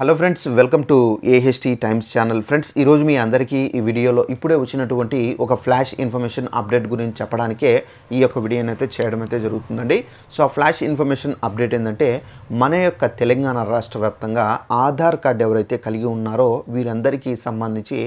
Hello friends welcome to AHT times channel. Friends ఈరోజు మీ అందరికీ ఈ వీడియోలో ఇప్పుడే వచ్చినటువంటి ఒక ఫ్లాష్ ఇన్ఫర్మేషన్ అప్డేట్ గురించి చెప్పడానికే ఈ యొక్క వీడియోని అయితే చేయడం అయితే జరుగుతుందండి. సో ఆ ఫ్లాష్ ఇన్ఫర్మేషన్ అప్డేట్ ఏంటంటే మన యొక్క తెలంగాణ రాష్ట్ర వ్యాప్తంగా ఆధార్ కార్డు ఎవరైతే కలిగి ఉన్నారో వీరందరికీ సంబంధించి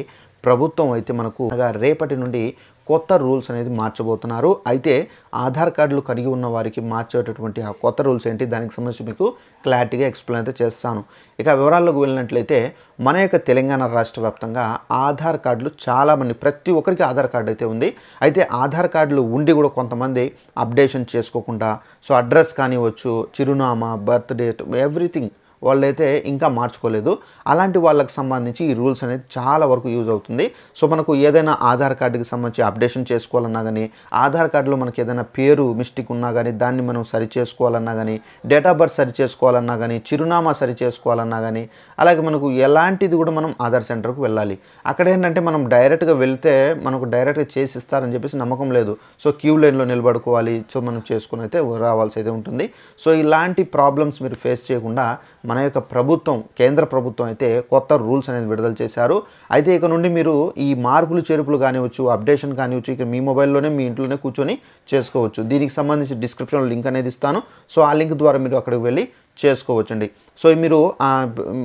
ప్రభుత్వం అయితే మనకు రేపటి నుండి కొత్త రూల్స్ అనేది మార్చబోతున్నారు. అయితే ఆధార్ కార్డులు కలిగి ఉన్న వారికి మార్చేటటువంటి ఆ కొత్త రూల్స్ ఏంటి? దానికి సంబంధించి మీకు క్లారిటీగా ఎక్స్ప్లెయిన్ అయితే చేస్తాను. ఇక వివరాల్లోకి వెళ్ళినట్లయితే మన యొక్క తెలంగాణ రాష్ట్ర వ్యాప్తంగా ఆధార్ కార్డులు చాలామంది ప్రతి ఒక్కరికి ఆధార్ కార్డు అయితే ఉంది. అయితే ఆధార్ కార్డులు ఉండి కూడా కొంతమంది అప్డేషన్ చేసుకోకుండా సో అడ్రస్ కానివచ్చు చిరునామా బర్త్ డేట్ ఎవ్రీథింగ్ వాళ్ళైతే ఇంకా మార్చుకోలేదు. అలాంటి వాళ్ళకి సంబంధించి ఈ రూల్స్ అనేది చాలా వరకు యూజ్ అవుతుంది. సో మనకు ఏదైనా ఆధార్ కార్డుకి సంబంధించి అప్డేషన్ చేసుకోవాలన్నా కానీ ఆధార్ కార్డులో మనకి ఏదైనా పేరు మిస్టేక్ ఉన్నా కానీ దాన్ని మనం సరి చేసుకోవాలన్నా కానీ డేట్ ఆఫ్ బర్త్ సరి చేసుకోవాలన్నా కానీ చిరునామా సరి చేసుకోవాలన్నా కానీ అలాగే మనకు ఎలాంటిది కూడా మనం ఆధార్ సెంటర్కు వెళ్ళాలి. అక్కడ ఏంటంటే మనం డైరెక్ట్గా వెళ్తే మనకు డైరెక్ట్గా చేసి ఇస్తారని చెప్పేసి నమ్మకం లేదు. సో క్యూ లైన్లో నిలబడుకోవాలి. సో మనం చేసుకుని అయితే రావాల్సి అయితే ఉంటుంది. సో ఇలాంటి ప్రాబ్లమ్స్ మీరు ఫేస్ చేయకుండా మన యొక్క ప్రభుత్వం కేంద్ర ప్రభుత్వం అయితే కొత్త రూల్స్ అనేది విడుదల చేశారు. అయితే ఇక నుండి మీరు ఈ మార్పులు చేర్పులు కానివచ్చు అప్డేషన్ కానివచ్చు ఇక మీ మొబైల్లోనే మీ ఇంట్లోనే కూర్చొని చేసుకోవచ్చు. దీనికి సంబంధించి డిస్క్రిప్షన్లో లింక్ అనేది ఇస్తాను. సో ఆ లింక్ ద్వారా మీరు అక్కడికి వెళ్ళి చేసుకోవచ్చండి. సో మీరు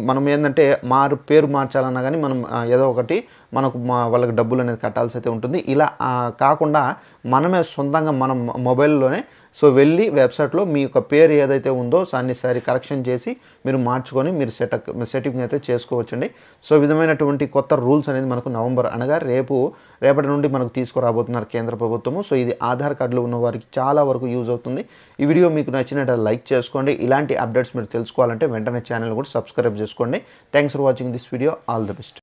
మనం ఏంటంటే మారు పేరు మార్చాలన్నా కానీ మనం ఏదో ఒకటి మనకు మా వాళ్ళకి డబ్బులు అనేది కట్టాల్సి అయితే ఉంటుంది. ఇలా కాకుండా మనమే సొంతంగా మనం మొబైల్లోనే సో వెళ్ళి వెబ్సైట్లో మీ యొక్క పేరు ఏదైతే ఉందో దాన్ని సరి కరెక్షన్ చేసి మీరు మార్చుకొని మీరు సెటప్ సెట్టింగ్ అయితే చేసుకోవచ్చండి. సో విధమైనటువంటి కొత్త రూల్స్ అనేది మనకు నవంబర్ అనగా రేపు రేపటి నుండి మనకు తీసుకురాబోతున్నారు కేంద్ర ప్రభుత్వము. సో ఇది ఆధార్ కార్డులు ఉన్న వారికి చాలా వరకు యూజ్ అవుతుంది. ఈ వీడియో మీకు నచ్చినట్టు లైక్ చేసుకోండి. ఇలాంటి అప్డేట్స్ మీరు తెలుసుకోవాలంటే వెంటనే ఛానల్ కూడా సబ్స్క్రైబ్ చేసుకోండి. Thanks for watching this video all the best